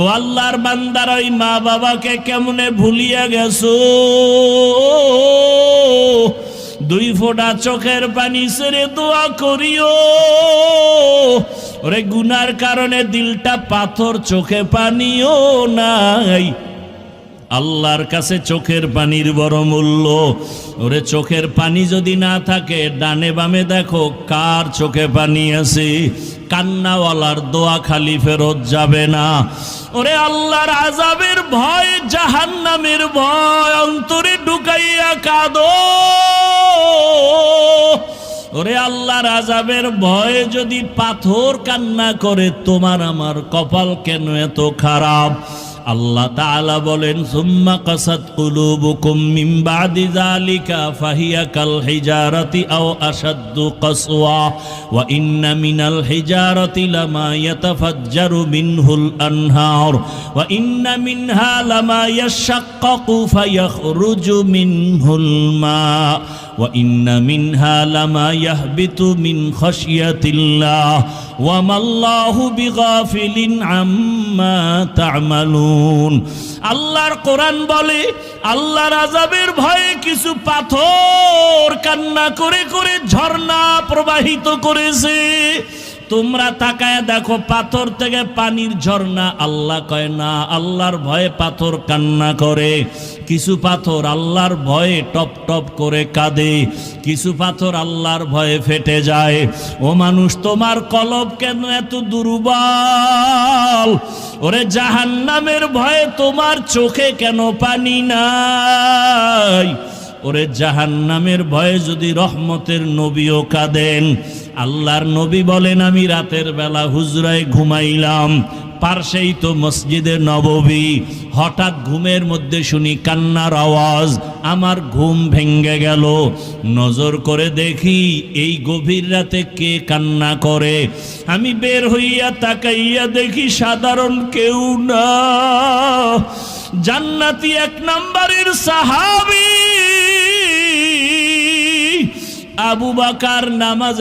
ও আল্লাহর বান্দার ওই মা বাবাকে কেমনে ভুলিয়া গেছো? দুই ফোঁটা চোখের পানি সেরে দোয়া করিও। ওরে গুনার কারণে দিলটা পাথর চোখে পানিও নাই। আল্লাহর কাছে চোখের পানির বড় মূল্য। ওরে চোখের পানি যদি না থাকে, ডানে বামে দেখো কার চোখে পানি আছে। কান্নাওয়ালার দোয়া খালি ফেরত যাবে না। ওরে আল্লাহর আজাবের ভয়, জাহান্নামের ভয়, অন্তরে ঢুকাইয়া কাঁদো। ওরে আল্লাহর আজাবের ভয়ে, যদি পাথর কান্না করে, তোমার আমার কপাল কেন এত খারাপ? আল্লাহ তাআলা বলেন, সুম্মা কাসাত কুলুবুকুম মিন বাদি যালিকা ফাহিয়া কাল হিজারাতি আও আশাদ্দু কাসওয়া, ওয়া ইন্না মিনাল হিজারাতি লামা ইয়াতাফাজ্জারু মিনহুল আনহার, ওয়া ইন্না মিনহা লামা ইয়াশাক্কাকু ফায়াখরুজু মিনহুল মা। وإن منها لما يهبط من خشية الله وما الله بغافل عما تعملون আল্লাহর কোরআন বলে আল্লাহর আজাবের ভয়ে কিছু পাথর কান্না করে করে ঝর্ণা প্রবাহিত করেছে তোমরা তাকায় দেখো পাথর থেকে পানির ঝর্ণা। আল্লাহ কয়, না, আল্লাহর ভয়ে পাথর কান্না করে। কিছু পাথর আল্লাহর ভয়ে টপ টপ করে কাঁদে। কিছু পাথর আল্লাহর ভয়ে ফেটে যায়। ও মানুষ, তোমার কলব কেন এত দুর্বল? ওরে জাহান্নামের ভয়ে তোমার চোখে কেন পানি নাই? ওরে জাহান্নামের ভয়ে যদি রহমতের নবীও কাঁদেন আল্লাহর নবী বলেন, আমি রাতের বেলা হুজরায় ঘুমাইলাম। পার্শ্বেই তো মসজিদে নববী। হঠাৎ ঘুমের মধ্যে শুনি কান্নার আওয়াজ। আমার ঘুম ভেঙ্গে গেল। নজর করে দেখি এই গভীর রাতে কে কান্না করে। আমি বের হইয়া তাকাইয়া দেখি সাধারণ কেউ না। জান্নাতি এক নাম্বারের সাহাবী। আবু বাকার নামাজ